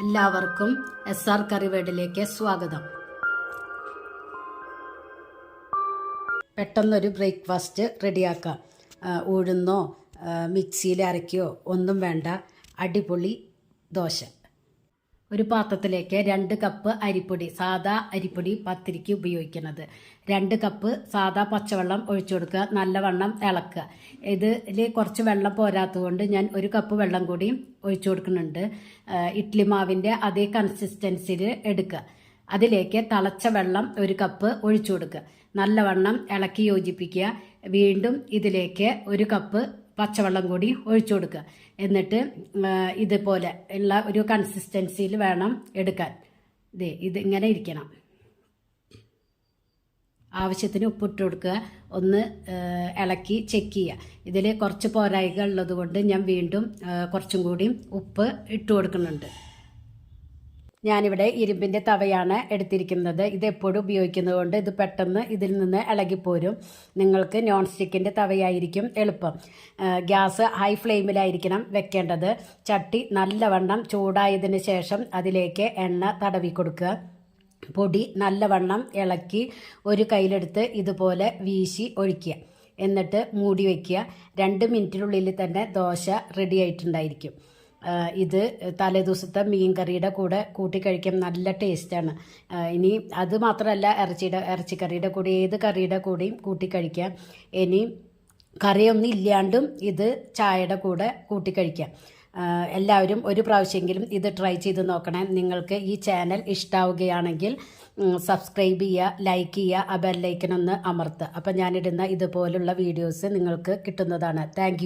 എല്ലാവർക്കും S R കറിവേഡിലേക്ക് സ്വാഗതം. പെട്ടെന്നൊരു ബ്രേക്ക്ഫാസ്റ്റ് റെഡിയാക്കാം. ഉഴുന്നോ മിക്സിയിൽ അരയ്ക്കോ ഒന്നും വേണ്ട. അടിപൊളി ദോശ. ഒരു പാത്രത്തിലേക്ക് രണ്ട് കപ്പ് അരിപ്പൊടി സാദാ അരിപ്പൊടി പത്തിരിക്ക് ഉപയോഗിക്കുന്നത്. രണ്ട് കപ്പ് സാദാ പച്ചവെള്ളം ഒഴിച്ചു കൊടുക്കുക നല്ലവണ്ണം ഇളക്കുക. ഇതിൽ കുറച്ച് വെള്ളം പോരാത്തതുകൊണ്ട് ഞാൻ ഒരു കപ്പ് വെള്ളം കൂടി ഒഴിച്ചു കൊടുക്കുന്നുണ്ട്. ഇഡ്ലി മാവിന്റെ അതേ കൺസിസ്റ്റൻസിയിൽ എടുക്കുക. അതിലേക്ക് തിളച്ച വെള്ളം ഒരു കപ്പ് ഒഴിച്ചു കൊടുക്കുക. നല്ലവണ്ണം ഇളക്കി യോജിപ്പിക്കുക. വീണ്ടും ഇതിലേക്ക് ഒരു കപ്പ് പച്ചവെള്ളം കൂടി ഒഴിച്ചു കൊടുക്കുക. എന്നിട്ട് ഇതുപോലെ ഉള്ള ഒരു കൺസിസ്റ്റൻസിയിൽ വേണം എടുക്കാൻ. ഇതേ ഇത് ഇങ്ങനെ ഇരിക്കണം. ആവശ്യത്തിന് ഉപ്പിട്ട് കൊടുക്കുക. ഒന്ന് ഇളക്കി ചെക്ക് ചെയ്യുക. ഇതിൽ കുറച്ച് പോരായ്ക ഉള്ളത് കൊണ്ട് ഞാൻ വീണ്ടും കുറച്ചും കൂടി ഉപ്പ് ഇട്ട് കൊടുക്കുന്നുണ്ട്. ഞാനിവിടെ ഇരുമ്പിന്റെ തവയാണ് എടുത്തിരിക്കുന്നത്. ഇത് എപ്പോഴും ഉപയോഗിക്കുന്നത് കൊണ്ട് ഇത് പെട്ടെന്ന് ഇതിൽ നിന്ന് ഇളകിപ്പോരും. നിങ്ങൾക്ക് നോൺ സ്റ്റിക്കിന്റെ തവയായിരിക്കും എളുപ്പം. ഗ്യാസ് ഹൈ ഫ്ലെയിമിലായിരിക്കണം വെക്കേണ്ടത്. ചട്ടി നല്ലവണ്ണം ചൂടായതിന് ശേഷം അതിലേക്ക് എണ്ണ തടവി കൊടുക്കുക. പൊടി നല്ലവണ്ണം ഇളക്കി ഒരു കയ്യിലെടുത്ത് ഇതുപോലെ വീശി ഒഴിക്കുക. എന്നിട്ട് മൂടി വയ്ക്കുക രണ്ട് മിനിറ്റിനുള്ളിൽ തന്നെ ദോശ റെഡി ആയിട്ടുണ്ടായിരിക്കും. ഇത് തലേദിവസത്തെ മീൻ കറിയുടെ കൂടെ കൂട്ടി കഴിക്കാൻ നല്ല ടേസ്റ്റാണ്. ഇനി അത് മാത്രമല്ല ഇറച്ചിയുടെ ഇറച്ചിക്കറിയുടെ കൂടെ ഏത് കറിയുടെ കൂടെയും കൂട്ടി കഴിക്കാം. ഇനി കറിയൊന്നും ഇല്ലാണ്ടും ഇത് ചായയുടെ കൂടെ കൂട്ടി കഴിക്കാം. എല്ലാവരും ഒരു പ്രാവശ്യമെങ്കിലും ഇത് ട്രൈ ചെയ്ത് നോക്കണേ. നിങ്ങൾക്ക് ഈ ചാനൽ ഇഷ്ടാവുകയാണെങ്കിൽ സബ്സ്ക്രൈബ് ചെയ്യുക ലൈക്ക് ചെയ്യുക ആ ബെല്ലൈക്കനൊന്ന് അമർത്തുക. അപ്പം ഞാനിടുന്ന ഇതുപോലുള്ള വീഡിയോസ് നിങ്ങൾക്ക് കിട്ടുന്നതാണ്. താങ്ക്